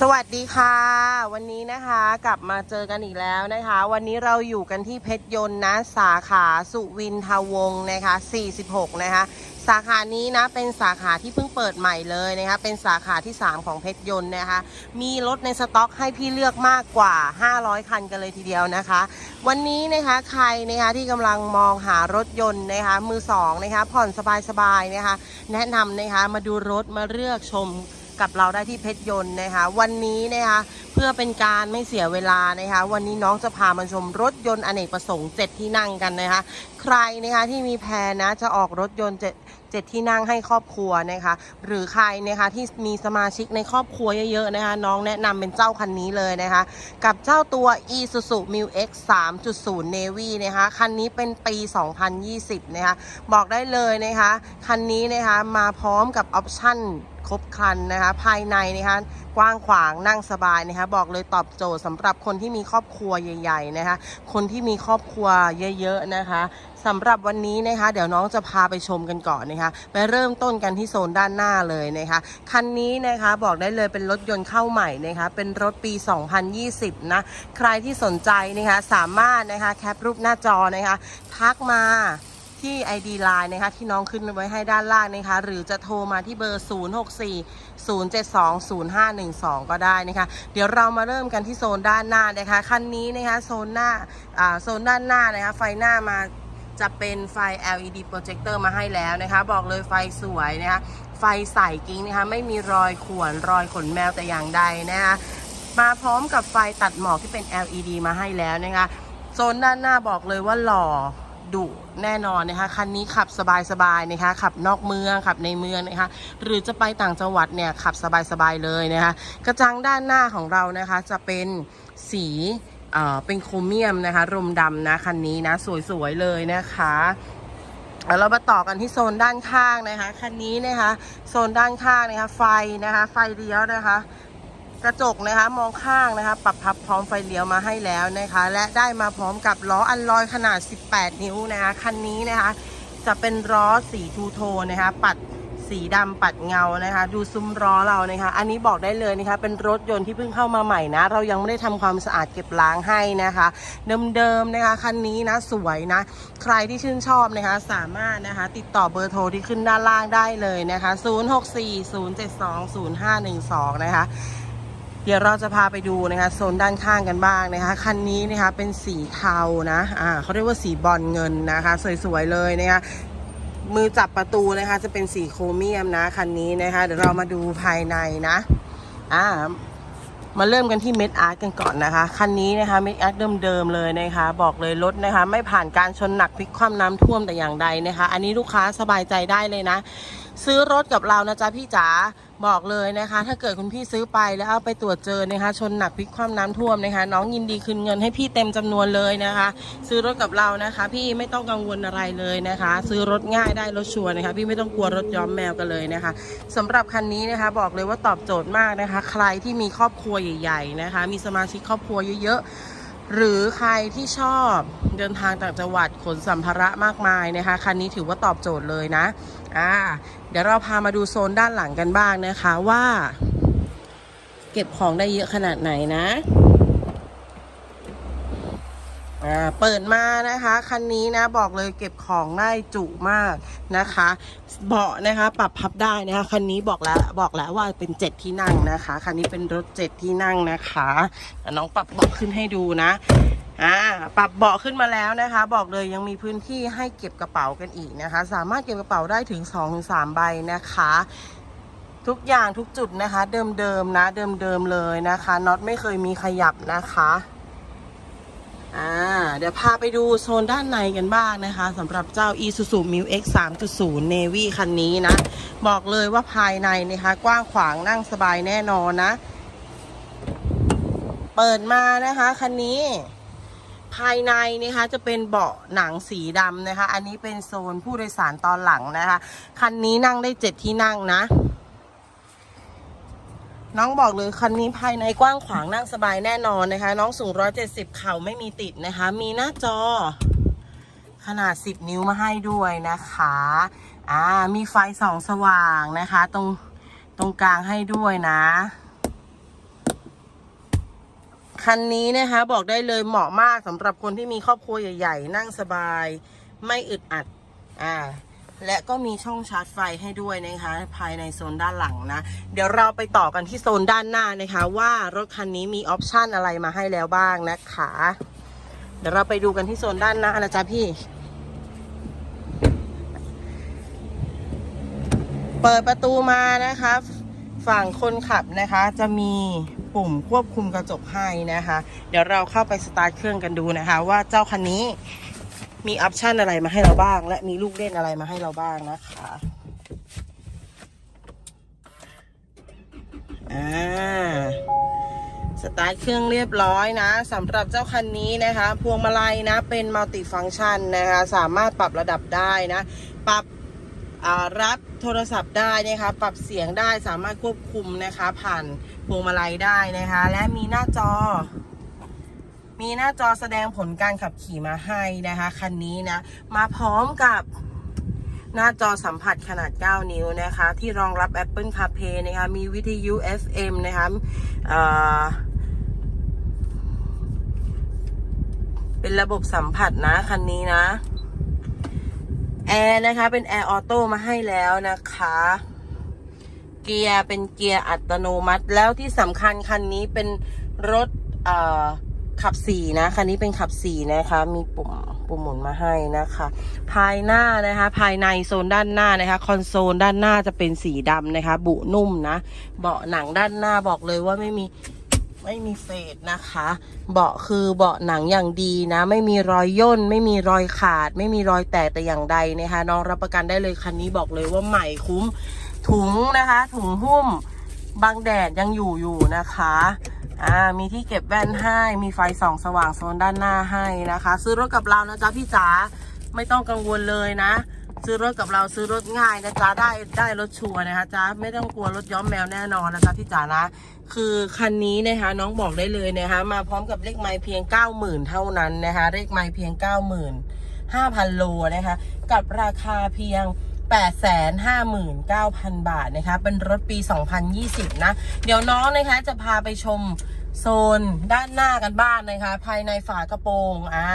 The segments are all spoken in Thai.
สวัสดีค่ะ วันนี้นะคะกลับมาเจอกันอีกแล้วนะคะ วันนี้เราอยู่กันที่เพชรยนต์นะสาขาสุวินทวงศ์นะคะ 46 นะคะ สาขานี้นะเป็นสาขาที่เพิ่งเปิดใหม่เลยนะคะ เป็นสาขาที่ 3 ของเพชรยนต์นะคะ มีรถในสต็อกให้พี่เลือกมากกว่า 500 คันกันเลยทีเดียวนะคะ วันนี้นะคะใครนะคะที่กำลังมองหารถยนต์นะคะมือสองนะคะผ่อนสบายๆนะคะ แนะนำนะคะมาดูรถมาเลือกชม กับเราได้ที่เพชรยนต์นะคะ วันนี้นะคะเพื่อเป็นการไม่เสียเวลานะคะ วันนี้น้องจะพามาชมรถยนต์อเนกประสงค์ 7 ที่นั่งกันนะคะ ใครนะคะที่มีแพนนะจะออกรถยนต์7 7ที่นั่งให้ครอบครัวนะคะ หรือใครนะคะที่มีสมาชิกในครอบครัวเยอะๆนะคะ น้องแนะนำเป็นเจ้าคันนี้เลยนะคะ กับเจ้าตัว Isuzu Mu X 3.0 Navy นะคะ คันนี้เป็นปี 2020 นะคะ บอกได้เลยนะคะ คันนี้นะคะมาพร้อมกับออปชั่น ครบคันนะคะ ภายในนะคะกว้างขวางนั่งสบายนะคะบอกเลยตอบโจทย์สำหรับคนที่มีครอบครัวใหญ่ๆนะคะคนที่มีครอบครัวเยอะๆนะคะสำหรับวันนี้นะคะ เดี๋ยวน้องจะพาไปชมกันก่อนนะคะ ไปเริ่มต้นกันที่โซนด้านหน้าเลยนะคะคันนี้นะคะบอกได้เลยเป็นรถยนต์เข้าใหม่นะคะเป็นรถปี 2020 นะ ใครที่สนใจนะคะสามารถนะคะแคปรูปหน้าจอนะคะทักมา ที่ ID Line นะคะที่น้องขึ้นไว้ให้ด้านล่างนะคะหรือจะโทรมาที่เบอร์ 064 072 0512 ก็ได้นะคะ เดี๋ยวเรามาเริ่มกันที่โซนด้านหน้านะคะคันนี้นะคะโซนหน้าอ่าโซนด้านหน้านะคะไฟหน้ามาจะเป็นไฟ LED projector มาให้แล้วนะคะ บอกเลยไฟสวยนะคะ ไฟใสกิ้งนะคะ ไม่มีรอยข่วนรอยขนแมวแต่อย่างใดนะคะ มาพร้อมกับไฟตัดหมอกที่เป็น LED มาให้แล้วนะคะ โซนด้านหน้าบอกเลยว่าหล่อ ดุแน่นอนนะคะคันนี้ขับสบายๆนะคะขับนอกเมืองขับในเมืองนะคะหรือจะไปต่างจังหวัดเนี่ยขับสบายๆเลยนะคะกระจังด้านหน้าของเรานะคะจะเป็นสีเอ่อเป็นโครเมียมนะคะรมดำนะคันนี้นะสวยๆเลยนะคะเรามาต่อกันที่โซนด้านข้างนะคะคันนี้นะคะโซนด้านข้างนะคะไฟนะคะไฟเลี้ยวนะคะ กระจกนะคะมองข้างนะคะ ปรับพับพร้อมไฟเลี้ยวมาให้แล้วนะคะ และได้มาพร้อมกับล้ออันลอยขนาด 18 นิ้วนะคะคันนี้นะคะ จะเป็นล้อสีทูโทนนะคะ ปัดสีดำปัดเงานะคะ ดูซุ้มล้อเรานะคะ อันนี้บอกได้เลยนะคะ เป็นรถยนต์ที่เพิ่งเข้ามาใหม่นะ เรายังไม่ได้ทำความสะอาดเก็บล้างให้นะคะ เดิมๆนะคะคันนี้นะสวยนะ ใครที่ชื่นชอบนะคะ สามารถนะคะ ติดต่อเบอร์โทรที่ขึ้นด้านล่างได้เลยนะคะ 0640720512 นะคะ เดี๋ยวเราจะพาไปดูนะคะโซนด้านข้างกันบ้างนะคะคันนี้นะคะเป็นสีเทานะอ่าเขาเรียกว่าสีบอลเงินนะคะ สวยๆเลยนะคะมือจับประตูนะคะจะเป็นสีโครเมียมนะคันนี้นะคะ เดี๋ยวเรามาดูภายในนะอ่ามาเริ่มกันที่เม็ดอาร์ตกันก่อนนะคะ คันนี้นะคะเม็ดอาร์ตเดิมๆเลยนะคะ บอกเลยรถนะคะ ไม่ผ่านการชนหนักพลิกคว่ำน้ำท่วมแต่อย่างใดนะคะ อันนี้ลูกค้าสบายใจได้เลยนะ ซื้อรถกับเรานะจ๊ะพี่จ๋าบอกเลยนะคะ ถ้าเกิดคุณพี่ซื้อไปแล้วเอาไปตรวจเจอนะคะ ชนหนักพลิกคว่ำน้ำท่วมนะคะ น้องยินดีคืนเงินให้พี่เต็มจำนวนเลยนะคะ ซื้อรถกับเรานะคะ พี่ไม่ต้องกังวลอะไรเลยนะคะ ซื้อรถง่ายได้รถชัวร์นะคะ พี่ไม่ต้องกลัวรถย้อมแมวกันเลยนะคะสำหรับคันนี้นะคะบอกเลยว่าตอบโจทย์มากนะคะ ใครที่มีครอบครัวใหญ่ๆนะคะ มีสมาชิกครอบครัวเยอะๆหรือใครที่ชอบเดินทางต่างจังหวัดขนสัมภาระมากมายนะคะ คันนี้ถือว่าตอบโจทย์เลยนะ อ่า เดี๋ยวเราพามาดูโซนด้านหลังกันบ้างนะคะว่า เก็บของได้เยอะขนาดไหนนะอ่าเปิดมานะคะคันนี้นะบอกเลยเก็บของได้จุมากนะคะ เบาะนะคะปรับพับได้นะคะคันนี้บอกแล้วบอกแล้วว่าเป็นเจ็ดที่นั่งนะคะคันนี้เป็นรถเจ็ดที่นั่งนะคะอะน้องปรับเบาะขึ้นให้ดูนะ อ่าปรับเบาะขึ้นมาแล้วนะคะ บอกเลยยังมีพื้นที่ให้เก็บกระเป๋ากันอีกนะคะ สามารถเก็บกระเป๋าได้ถึง2-3ใบนะคะ ทุกอย่างทุกจุดนะคะ เดิมๆนะเดิมๆเลยนะคะน็อตไม่เคยมีขยับนะคะอ่าเดี๋ยวพาไปดูโซนด้านในกันบ้างนะคะสำหรับเจ้า Isuzu Mu X 3.0 Navy คันนี้นะ บอกเลยว่าภายในนะคะ กว้างขวางนั่งสบายแน่นอนนะ เปิดมานะคะ คันนี้ ภายในนะคะจะเป็นเบาะหนังสีดำนะคะ อันนี้เป็นโซนผู้โดยสารตอนหลังนะคะ คันนี้นั่งได้เจ็ดที่นั่งนะ น้องบอกเลยคันนี้ภายในกว้างขวางนั่งสบายแน่นอนนะคะ น้องสูง170เข่าไม่มีติดนะคะ มีหน้าจอ ขนาด10นิ้วมาให้ด้วยนะคะอ่ามีไฟสองสว่างนะคะ ตรงตรงกลางให้ด้วยนะ คันนี้นะคะบอกได้เลยเหมาะมากสำหรับคนที่มีครอบครัวใหญ่ ๆ นั่งสบาย ไม่อึดอัดอ่าและก็มีช่องชาร์จไฟให้ด้วยนะคะ ภายในโซนด้านหลังนะ เดี๋ยวเราไปต่อกันที่โซนด้านหน้านะคะ ว่ารถคันนี้มีออปชันอะไรมาให้แล้วบ้างนะคะ เดี๋ยวเราไปดูกันที่โซนด้านหน้านะจ๊ะพี่ เปิดประตูมานะคะ ฝั่งคนขับนะคะจะมี ปุ่มควบคุมกระจกให้นะคะ เดี๋ยวเราเข้าไปสตาร์ทเครื่องกันดูนะคะ ว่าเจ้าคันนี้มีออปชันอะไรมาให้เราบ้าง และมีลูกเล่นอะไรมาให้เราบ้างนะคะอ่าสตาร์ทเครื่องเรียบร้อยนะสำหรับเจ้าคันนี้นะคะ พวงมาลัยนะเป็นมัลติฟัง c t ชันนะคะ สามารถปรับระดับได้นะ ปรับ รับโทรศัพท์ได้นะคะ ปรับเสียงได้สามารถควบคุมนะคะ ผ่านพวงมาลัยได้นะคะ และมีหน้าจอ มีหน้าจอแสดงผลการขับขี่มาให้นะคะคันนี้นะ มาพร้อมกับหน้าจอสัมผัสขนาด 9 นิ้วนะคะ ที่รองรับ Apple CarPlay นะคะ มีวิทยุ FM นะคะเป็นระบบสัมผัสนะ คันนี้นะ ร์นะคะ เป็นแอร์ออโต้มาให้แล้วนะคะ เกียร์เป็นเกียร์อัตโนมัติ แล้วที่สำคัญคันนี้เป็นรถขับสี่นะ คันนี้เป็นขับสี่นะคะ มีปุ่มปุ่มหมุนมาให้นะคะ ภายหน้านะคะ ภายในโซนด้านหน้านะคะ คอนโซลด้านหน้าจะเป็นสีดำนะคะ บุนุ่มนะ เบาะหนังด้านหน้าบอกเลยว่าไม่มี ไม่มีเฟดนะคะ เบาะคือเบาะหนังอย่างดีนะ ไม่มีรอยย่น ไม่มีรอยขาด ไม่มีรอยแตกแต่อย่างใดนะคะ น้องรับประกันได้เลยคันนี้บอกเลยว่าใหม่คุ้ม ถุงนะคะ ถุงหุ้มบังแดดยังอยู่อยู่นะคะอ่ามีที่เก็บแว่นให้มีไฟส่องสว่างโซนด้านหน้าให้นะคะ ซื้อรถกับเรานะจ๊ะพี่จ๋าไม่ต้องกังวลเลยนะ ซื้อรถกับเราซื้อรถง่ายนะจ๊ะได้ได้รถชัวร์นะคะจ๊ะไม่ต้องกลัวรถย้อมแมวแน่นอนนะจ๊ะพี่จ๋านะคือคันนี้นะคะน้องบอกได้เลยนะคะมาพร้อมกับเลขไม้เพียง 90,000 เท่านั้นนะคะเลขไม้เพียง 95,000 โลนะคะกับราคาเพียง859,000 บาทนะคะเป็นรถปี 2020 นะ เดี๋ยวน้องนะคะจะพาไปชม โซนด้านหน้ากันบ้านนะคะ ภายในฝากระโปรงอ่า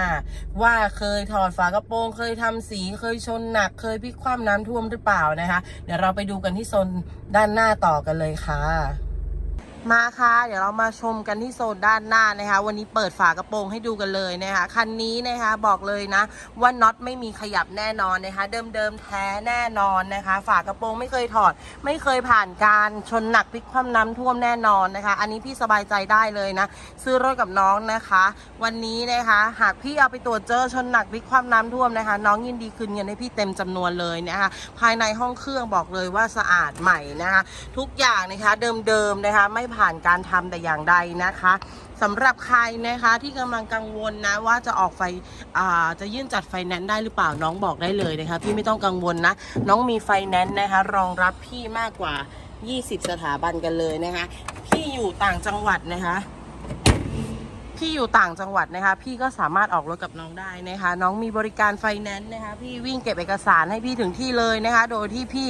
ว่าเคยถอดฝากระโปรง เคยทำสีเคยชนหนัก เคยพลิกคว่ำน้ำท่วมหรือเปล่านะคะ เดี๋ยวเราไปดูกันที่โซนด้านหน้าต่อกันเลยค่ะ มาค่ะ เดี๋ยวเรามาชมกันที่โซนด้านหน้านะคะ วันนี้เปิดฝากระโปรงให้ดูกันเลยนะคะคันนี้นะคะบอกเลยนะ ว่าน็อตไม่มีขยับแน่นอนนะคะ เดิมๆแท้แน่นอนนะคะ ฝากระโปรงไม่เคยถอด ไม่เคยผ่านการชนหนักพลิกคว่ำน้ำท่วมแน่นอนนะคะ อันนี้พี่สบายใจได้เลยนะ ซื้อรถกับน้องนะคะ วันนี้นะคะ หากพี่เอาไปตรวจเจอชนหนักพลิกคว่ำน้ำท่วมนะคะ น้องยินดีคืนเงินให้พี่เต็มจำนวนเลยนะคะ ภายในห้องเครื่องบอกเลยว่าสะอาดใหม่นะคะ ทุกอย่างนะคะเดิมๆนะคะไม่ผ่านการทำแต่อย่างใดนะคะสำหรับใครนะคะที่กำลังกังวลนะว่าจะออกไฟจะยื่นจัดไฟแนนซ์ได้หรือเปล่าน้องบอกได้เลยนะคะพี่ไม่ต้องกังวลนะ น้องมีไฟแนนซ์นะคะรองรับพี่มากกว่า 20 สถาบันกันเลยนะคะพี่อยู่ต่างจังหวัดนะคะพี่อยู่ต่างจังหวัดนะคะ พี่ก็สามารถออกรถกับน้องได้นะคะ น้องมีบริการไฟแนนซ์นะคะ พี่วิ่งเก็บเอกสารให้พี่ถึงที่เลยนะคะ โดยที่พี่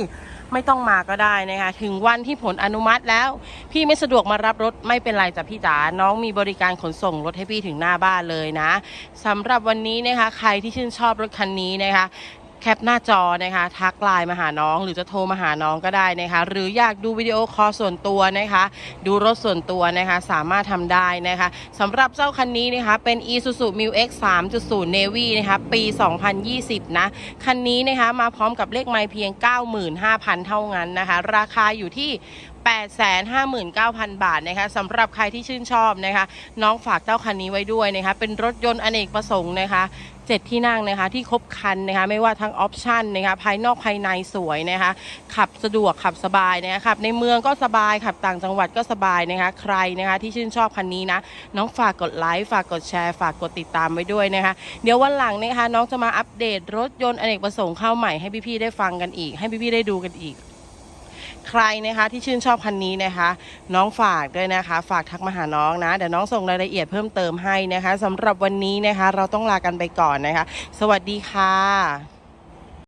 ไม่ต้องมาก็ได้นะคะถึงวันที่ผลอนุมัติแล้ว พี่ไม่สะดวกมารับรถไม่เป็นไรจ้ะพี่จ๋าน้องมีบริการขนส่งรถให้พี่ถึงหน้าบ้านเลยนะสำหรับวันนี้นะคะ ใครที่ชื่นชอบรถคันนี้นะคะ แคปหน้าจอนะคะทักไลน์มาหาน้อง หรือจะโทรมาหาน้องก็ได้นะคะหรืออยากดูวิดีโอคอลส่วนตัวนะคะดูรถส่วนตัวนะคะสามารถทำได้นะคะสำหรับเจ้าคันนี้นะคะเป็น Isuzu m u X 3.0 Navy นะคะปี 2020 นะ คันนี้นะคะมาพร้อมกับเลขไมล์เพียง 95,000 เท่านั้นนะคะ ราคาอยู่ที่ 859,000 บาทนะคะสำหรับใครที่ชื่นชอบนะคะ น้องฝากเจ้าคันนี้ไว้ด้วยนะคะ เป็นรถยนต์อเนกประสงค์นะคะเจ็ดที่นั่งนะคะที่ครบคันนะคะไม่ว่าทั้งออปชันนะคะภายนอกภายในสวยนะคะขับสะดวกขับสบายนะคะขับในเมืองก็สบายขับต่างจังหวัดก็สบายนะคะใครนะคะที่ชื่นชอบคันนี้นะน้องฝากกดไลค์ฝากกดแชร์ฝากกดติดตามไว้ด้วยนะคะเดี๋ยววันหลังนะคะน้องจะมาอัปเดตรถยนต์อเนกประสงค์เข้าใหม่ให้พี่ๆได้ฟังกันอีก ให้พี่ๆได้ดูกันอีก ใครนะคะที่ชื่นชอบคันนี้นะคะ น้องฝากด้วยนะคะ ฝากทักมาหาน้องนะเดี๋ยวน้องส่งรายละเอียดเพิ่มเติมให้นะคะสำหรับวันนี้นะคะ เราต้องลากันไปก่อนนะคะ สวัสดีค่ะ